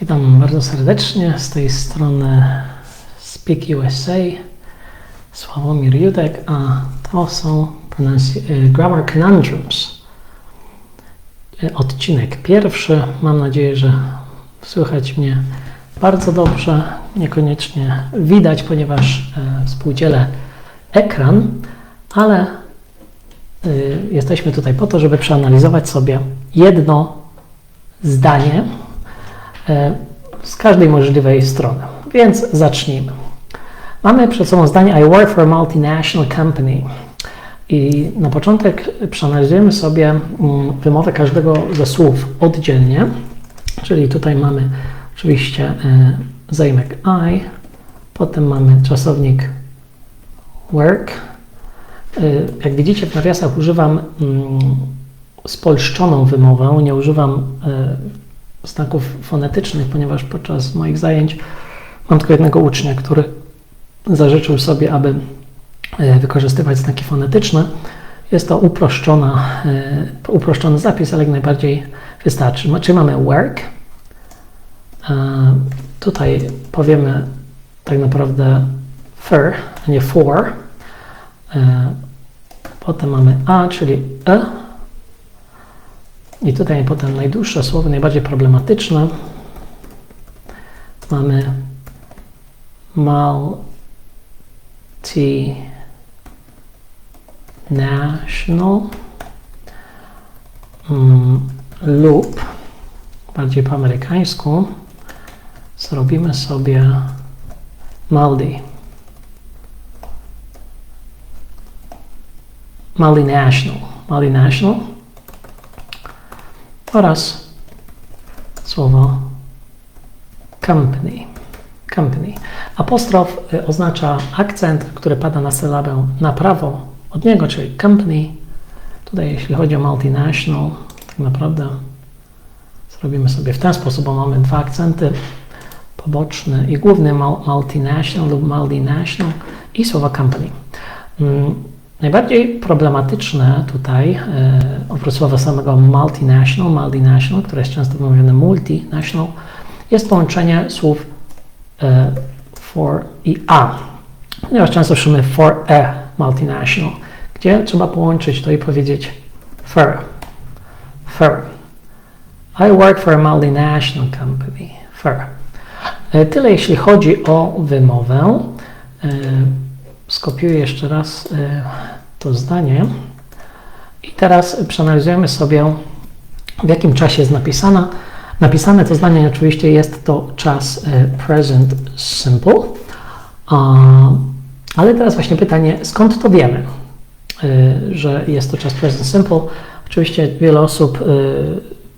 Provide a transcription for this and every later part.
Witam bardzo serdecznie z tej strony Speak USA. Sławomir Judek, a to są y, Grammar Conundrums. Y, Odcinek pierwszy. Mam nadzieję, że słychać mnie bardzo dobrze. Niekoniecznie widać, ponieważ e, współdzielę ekran, ale y, jesteśmy tutaj po to, żeby przeanalizować sobie jedno zdanie z każdej możliwej strony. Więc zacznijmy. Mamy przed sobą zdanie I work for a multinational company. I na początek przeanalizujemy sobie mm, wymowę każdego ze słów oddzielnie. Czyli tutaj mamy oczywiście e, zaimek I, potem mamy czasownik work. E, Jak widzicie w nawiasach używam mm, spolszczoną wymowę, nie używam e, znaków fonetycznych, ponieważ podczas moich zajęć mam tylko jednego ucznia, który zażyczył sobie, aby e, wykorzystywać znaki fonetyczne. Jest to uproszczona, e, uproszczony zapis, ale jak najbardziej wystarczy. Czyli mamy work. E, Tutaj powiemy tak naprawdę for, a nie for. Potem mamy a, czyli e. I tutaj potem najdłuższe słowo, najbardziej problematyczne. Mamy multinational mm, lub bardziej po amerykańsku zrobimy sobie multi. Multinational. Multinational oraz słowo company. company. Apostrof y, oznacza akcent, który pada na sylabę na prawo od niego, czyli company. Tutaj jeśli chodzi o multinational, tak naprawdę zrobimy sobie w ten sposób, bo mamy dwa akcenty, poboczny i główny mul- multinational lub multinational i słowo company. Najbardziej problematyczne tutaj, e, oprócz słowa samego multinational, multinational, które jest często wymawiane multinational, jest połączenie słów e, for i a. Ponieważ często słyszymy for a multinational, gdzie trzeba połączyć to i powiedzieć for. For. I work for a multinational company. For. E, Tyle jeśli chodzi o wymowę. Skopiuję jeszcze raz e, to zdanie. I teraz przeanalizujemy sobie, w jakim czasie jest napisana. Napisane to zdanie oczywiście jest to czas e, present simple. Ale teraz właśnie pytanie, skąd to wiemy, e, że jest to czas present simple? Oczywiście wiele osób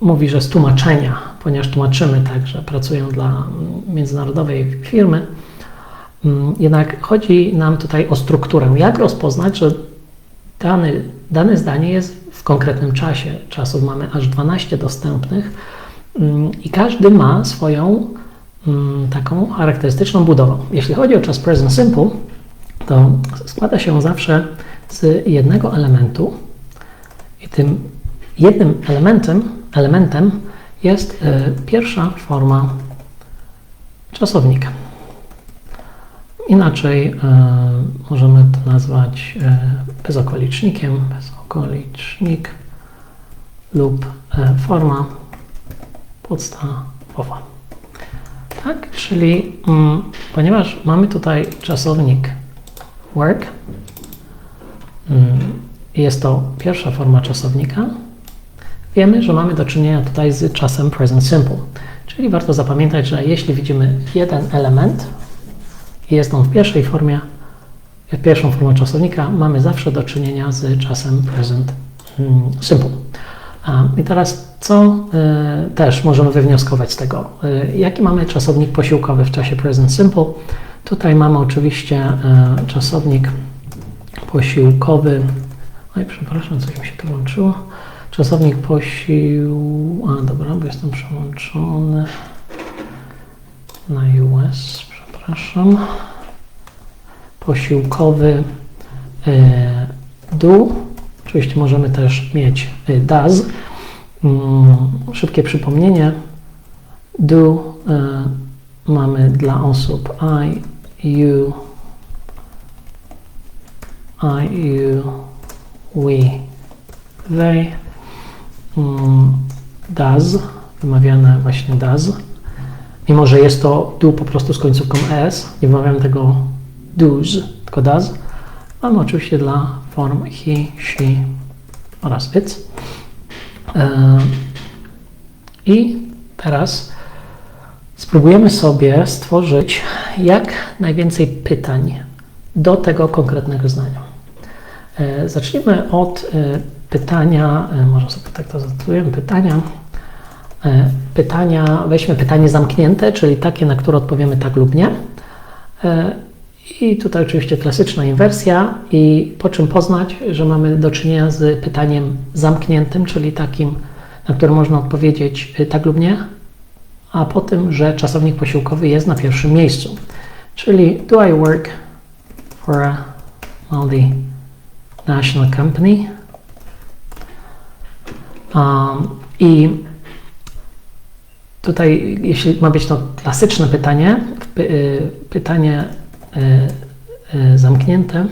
mówi, że z tłumaczenia, ponieważ tłumaczymy tak, że pracują dla międzynarodowej firmy. Mm, Jednak chodzi nam tutaj o strukturę. Jak rozpoznać, że dany, dane zdanie jest w konkretnym czasie? Czasów mamy aż 12 dostępnych mm, i każdy ma swoją mm, taką charakterystyczną budowę. Jeśli chodzi o czas present simple, to składa się zawsze z jednego elementu i tym jednym elementem, elementem jest e, pierwsza forma czasownika. Inaczej e, możemy to nazwać e, bezokolicznikiem, bezokolicznik lub e, forma podstawowa. Tak, czyli mm, ponieważ mamy tutaj czasownik work, mm, jest to pierwsza forma czasownika, wiemy, że mamy do czynienia tutaj z czasem present simple. Czyli warto zapamiętać, że jeśli widzimy jeden element, jest on w pierwszej formie, pierwszą formę czasownika, mamy zawsze do czynienia z czasem present mm, simple. I teraz co y, też możemy wywnioskować z tego? Y, jaki mamy czasownik posiłkowy w czasie present simple? Tutaj mamy oczywiście y, czasownik posiłkowy. Oj, przepraszam, coś mi się tu włączyło. Czasownik posił... A, dobra, bo jestem przełączony na US, przepraszam. Posiłkowy e, do. Oczywiście możemy też mieć e, does. Mm, Szybkie przypomnienie. Do e, mamy dla osób I, you, I, you, we, they. Mm, does, wymawiane właśnie does. Mimo, że jest to do po prostu z końcówką es, nie wymawiamy tego does, tylko does. Mamy oczywiście dla form he, she oraz it. E, I teraz spróbujemy sobie stworzyć jak najwięcej pytań do tego konkretnego zdania. E, zacznijmy od e, pytania, może sobie tak to zatytułujemy, pytania. Pytania, weźmy pytanie zamknięte, czyli takie, na które odpowiemy tak lub nie. I tutaj oczywiście klasyczna inwersja i po czym poznać, że mamy do czynienia z pytaniem zamkniętym, czyli takim, na które można odpowiedzieć y, tak lub nie, a po tym, że czasownik posiłkowy jest na pierwszym miejscu. Czyli do I work for a multinational company? Um, I tutaj, jeśli ma być to klasyczne pytanie, y, pytanie E, e, zamknięte,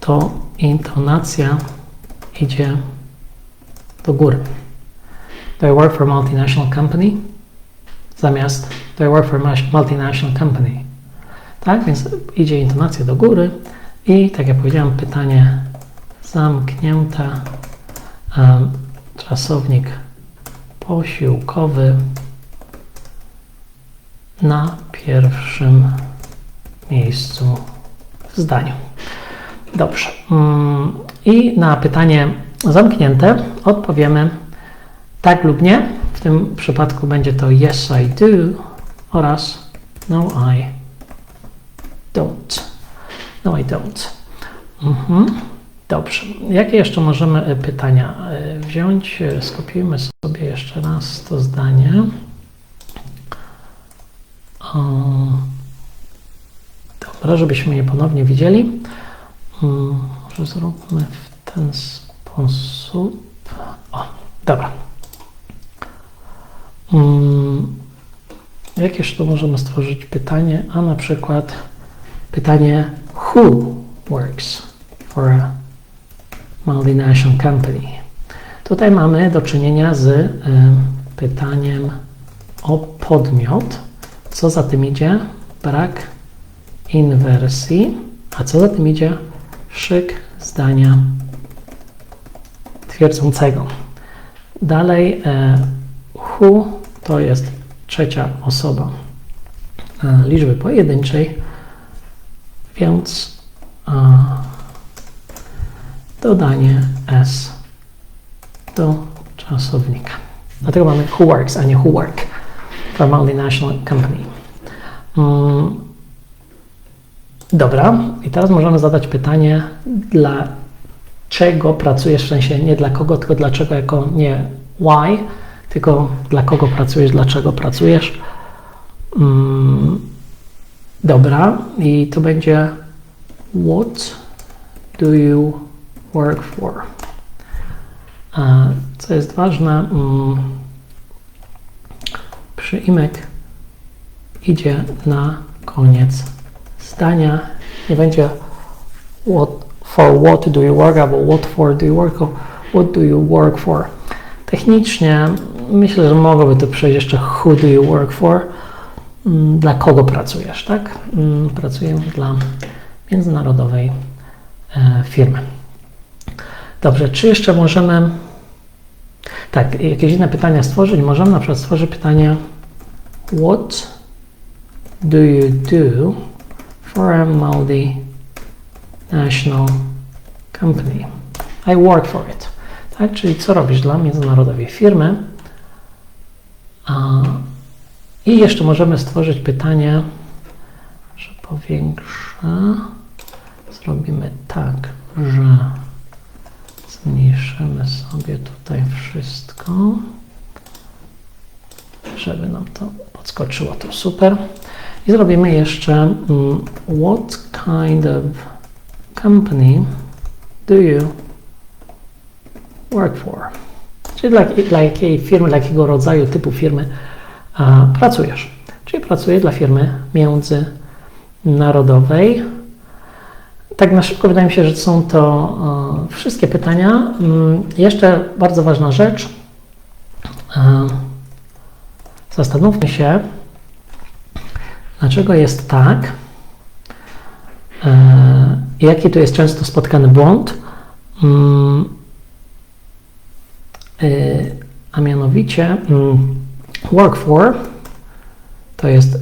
to intonacja idzie do góry. Do I work for multinational company? Zamiast Do I work for multinational company? Tak, więc idzie intonacja do góry i tak jak powiedziałem, pytanie zamknięte, um, czasownik posiłkowy na pierwszym miejscu w zdaniu. Dobrze. Mm, I na pytanie zamknięte odpowiemy tak lub nie. W tym przypadku będzie to yes I do oraz no I don't. No I don't. Mhm. Dobrze. Jakie jeszcze możemy e, pytania e, wziąć? E, skopiujmy sobie jeszcze raz to zdanie. Dobra, żebyśmy je ponownie widzieli. Mm, może zróbmy w ten sposób. O, dobra. Mm, jakież tu możemy stworzyć pytanie? A na przykład pytanie Who works for a multinational company? Tutaj mamy do czynienia z y, pytaniem o podmiot. Co za tym idzie? Brak inwersji. A co za tym idzie? Szyk zdania twierdzącego. Dalej, e, who to jest trzecia osoba e, liczby pojedynczej, więc dodanie s do czasownika. Dlatego mamy who works, a nie who work for multinational company. Mm, dobra, i teraz możemy zadać pytanie, dla czego pracujesz, w sensie nie dla kogo, tylko dlaczego jako nie why, tylko dla kogo pracujesz, dlaczego pracujesz. Mm, dobra, i to będzie what do you work for? Co jest ważne, mm, przyimek idzie na koniec zdania. Nie będzie what, for what do you work albo what for do you work, what do you work for. Technicznie myślę, że mogłoby to przejść jeszcze who do you work for. Mm, dla kogo pracujesz, tak? Mm, pracujemy dla międzynarodowej e, firmy. Dobrze, czy jeszcze możemy tak, jakieś inne pytania stworzyć? Możemy na przykład stworzyć pytanie What do you do for a multinational company? I work for it. Tak, czyli co robisz dla międzynarodowej firmy? I jeszcze możemy stworzyć pytanie, że powiększę. Zrobimy tak, że zmniejszymy sobie tutaj wszystko żeby nam to podskoczyło, to super. I zrobimy jeszcze um, what kind of company do you work for? czyli dla, dla jakiej firmy, dla jakiego rodzaju typu firmy a, pracujesz. Czyli pracuję dla firmy międzynarodowej. Tak na szybko wydaje mi się, że są to e, wszystkie pytania. Mm, jeszcze bardzo ważna rzecz. E, zastanówmy się, dlaczego jest tak, e, jaki tu jest często spotkany błąd. Mm, a mianowicie mm, work for to jest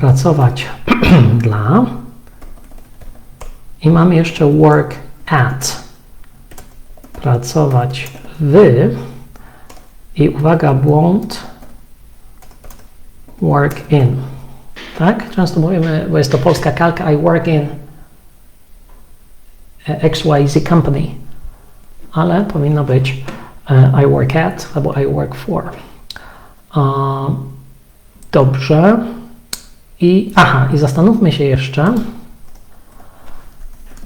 pracować dla i mamy jeszcze work at. Pracować w. I uwaga błąd. Work in. Tak? Często mówimy, bo jest to polska kalka I work in XYZ company. Ale powinno być e, I work at albo I work for. Dobrze. I aha, i zastanówmy się jeszcze,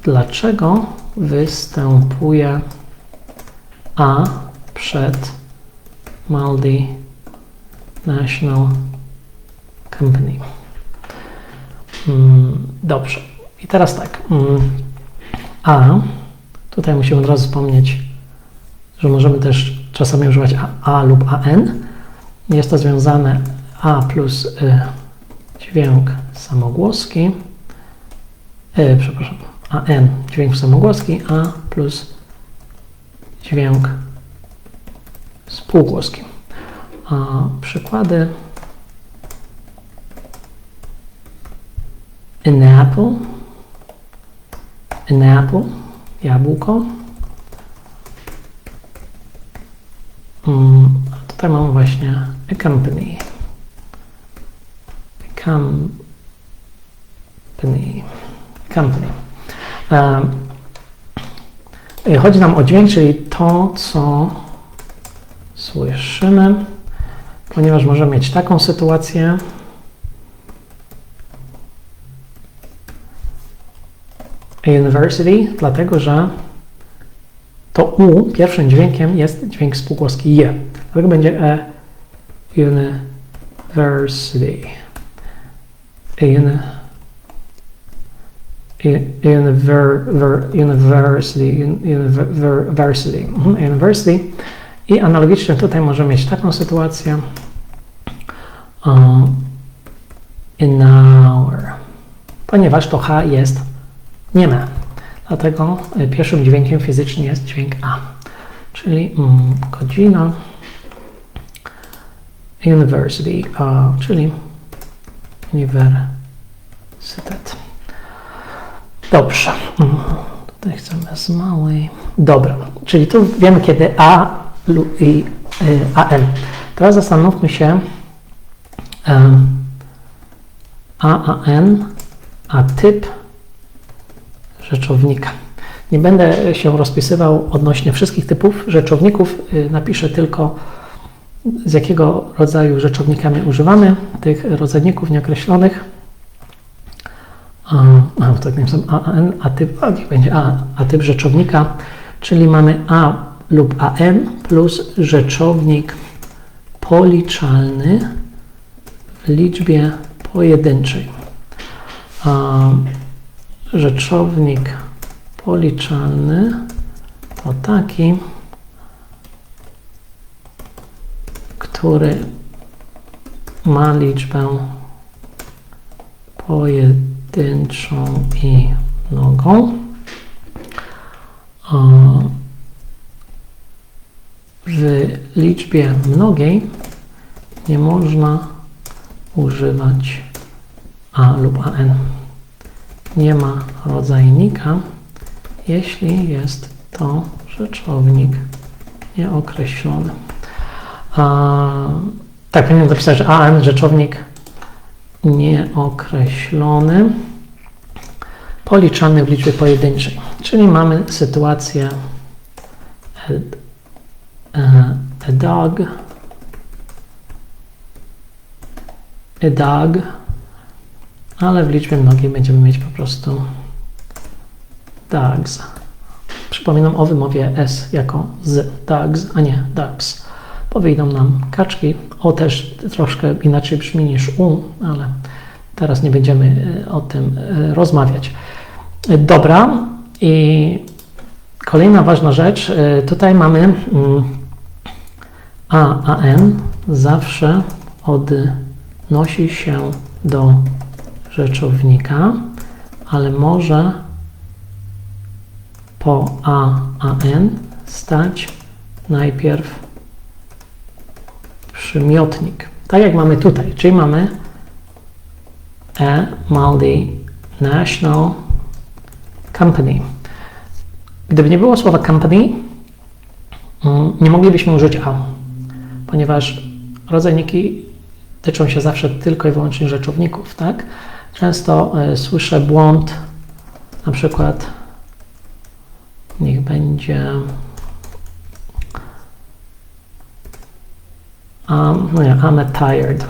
dlaczego występuje A przed multinational company. Mm, dobrze. I teraz tak. Mm, A, tutaj musimy od razu wspomnieć, że możemy też czasami używać A, A lub AN. Jest to związane A plus y, dźwięk samogłoski, y, przepraszam, AN dźwięk samogłoski, A plus dźwięk spółgłoski. A przykłady an apple, an apple, jabłko. Mm, tutaj mamy właśnie a company. A company. Company. Um, chodzi nam o dźwięk, czyli to, co słyszymy, ponieważ możemy mieć taką sytuację, university, dlatego że to U pierwszym dźwiękiem jest dźwięk spółgłoski je. Dlatego będzie e university. Uni, univer, university, university, mhm, university. I analogicznie tutaj możemy mieć taką sytuację. Um, in hour. Ponieważ to H jest nie ma. Dlatego e, pierwszym dźwiękiem fizycznie jest dźwięk A, czyli mm, godzina university, a, czyli uniwersytet. Dobrze. Mm, tutaj chcemy z małej. Dobra, czyli tu wiemy kiedy A i y, AN. Teraz zastanówmy się AAN, a typ rzeczownika. Nie będę się rozpisywał odnośnie wszystkich typów rzeczowników, y, napiszę tylko z jakiego rodzaju rzeczownikami używamy tych rodzajników nieokreślonych. A, a tak napisałem AN, a typ, a będzie A, a typ rzeczownika, czyli mamy A lub AN plus rzeczownik policzalny w liczbie pojedynczej. A, rzeczownik policzalny to taki, który ma liczbę pojedynczą i mnogą. W liczbie mnogiej nie można używać a lub an nie ma rodzajnika, jeśli jest to rzeczownik nieokreślony. A, tak, powinienem zapisać, że AN rzeczownik nieokreślony policzany w liczbie pojedynczej. Czyli mamy sytuację a, e, a dog, a dog ale w liczbie mnogiej będziemy mieć po prostu dogs. Przypominam o wymowie S jako z dogs, a nie dogs. Bo wyjdą nam kaczki. O też troszkę inaczej brzmi niż U, ale teraz nie będziemy e, o tym e, rozmawiać. E, Dobra, i kolejna ważna rzecz. Tutaj mamy mm, A, a N zawsze odnosi się do rzeczownika, ale może po A, a N stać najpierw przymiotnik. Tak jak mamy tutaj, czyli mamy a multinational company. Gdyby nie było słowa company, mm, nie moglibyśmy użyć a, ponieważ rodzajniki tyczą się zawsze tylko i wyłącznie rzeczowników, tak? Często e, słyszę błąd, na przykład niech będzie um, no nie, I'm tired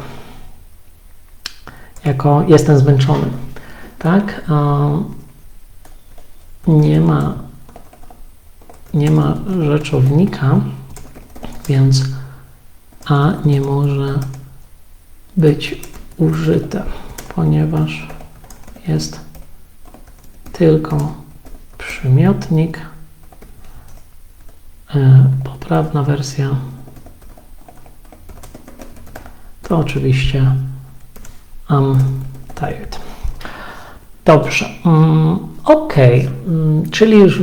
jako jestem zmęczony, tak? Um, nie ma nie ma rzeczownika, więc a nie może być użyte, ponieważ jest tylko przymiotnik. E, Poprawna wersja to oczywiście I'm tired. Dobrze. Mm, ok. Mm, czyli już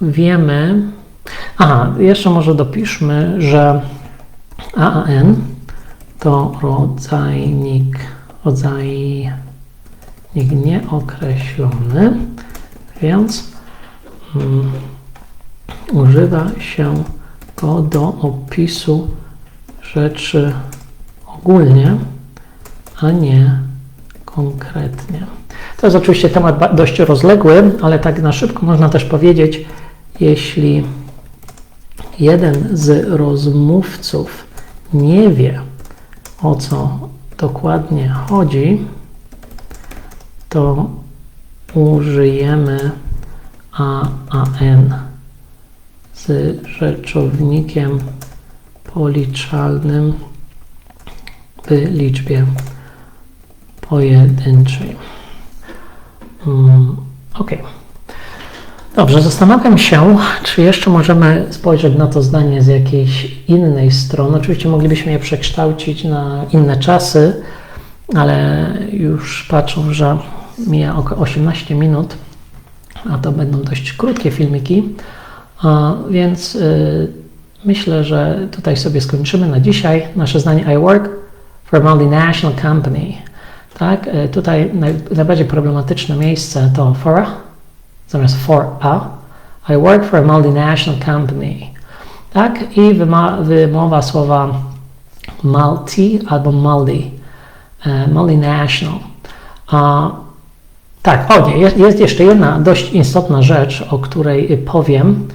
wiemy. Aha, jeszcze może dopiszmy, że AAN to rodzajnik, rodzajnik nieokreślony, więc mm, używa się go do opisu rzeczy ogólnie, a nie konkretnie. To jest oczywiście temat dość rozległy, ale tak na szybko można też powiedzieć, jeśli jeden z rozmówców nie wie, o co dokładnie chodzi, to użyjemy AAN z rzeczownikiem policzalnym w liczbie pojedynczej. Mm, ok. Dobrze, zastanawiam się, czy jeszcze możemy spojrzeć na to zdanie z jakiejś innej strony. Oczywiście moglibyśmy je przekształcić na inne czasy, ale już patrzą, że mija około 18 minut, a to będą dość krótkie filmiki, więc y, myślę, że tutaj sobie skończymy na dzisiaj. Nasze zdanie I work for multinational company. Tak, y, tutaj naj, najbardziej problematyczne miejsce to for a, zamiast for a. I work for a multinational company. Tak, i wymowa słowa multi albo multi, e, multinational. A, tak, o nie, jest, jest jeszcze jedna dość istotna rzecz, o której powiem.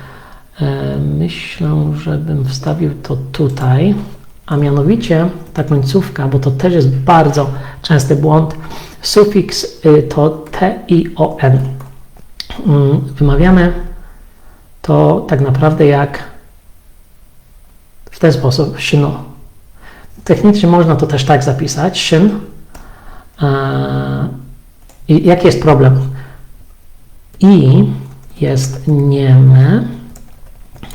E, myślę, żebym wstawił to tutaj, a mianowicie ta końcówka, bo to też jest bardzo częsty błąd, sufiks y, to t-i-o-n. Mm, Wymawiamy to tak naprawdę jak w ten sposób, shino. Technicznie można to też tak zapisać. E, I jaki jest problem? I jest nieme,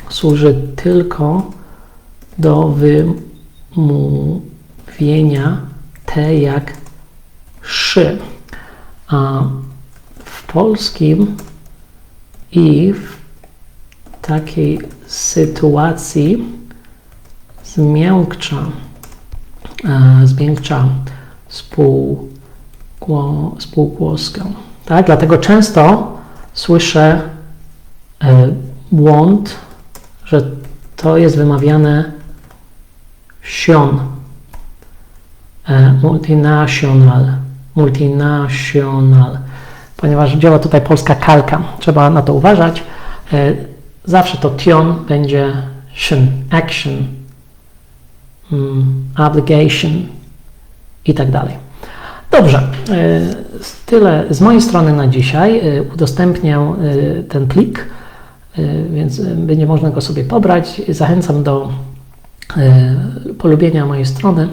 służy tylko do wymówienia T jak szy. A w polskim i w takiej sytuacji zmiękcza, e, zmiękcza spółgło, spółgłoskę. Tak? Dlatego często słyszę e, błąd, że to jest wymawiane sion, e, multinational, multinational, ponieważ działa tutaj polska kalka. Trzeba na to uważać. E, Zawsze to tion będzie shin, action, mm, obligation i tak dalej. Dobrze, e, tyle z mojej strony na dzisiaj. Udostępnię ten plik, więc będzie można go sobie pobrać. Zachęcam do polubienia mojej strony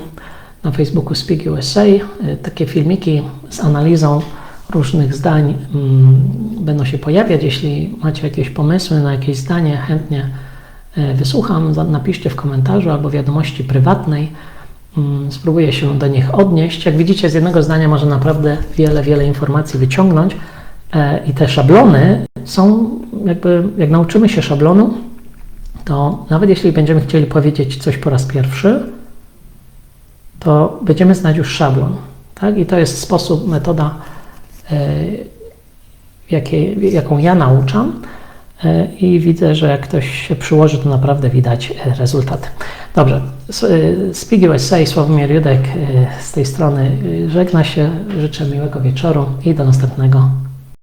na Facebooku Speak USA. E, Takie filmiki z analizą różnych zdań mm, będą się pojawiać. Jeśli macie jakieś pomysły na jakieś zdanie, chętnie e, wysłucham. Napiszcie w komentarzu albo wiadomości prywatnej. Mm, Spróbuję się do nich odnieść. Jak widzicie, z jednego zdania można naprawdę wiele, wiele informacji wyciągnąć. E, I te szablony są, jakby, jak nauczymy się szablonu, to nawet jeśli będziemy chcieli powiedzieć coś po raz pierwszy, to będziemy znać już szablon. Tak? I to jest sposób, metoda, e, jaką ja nauczam. E, I widzę, że jak ktoś się przyłoży, to naprawdę widać e, rezultaty. Dobrze, Speak USA, Sławomir Judek z tej strony żegna się. Życzę miłego wieczoru i do następnego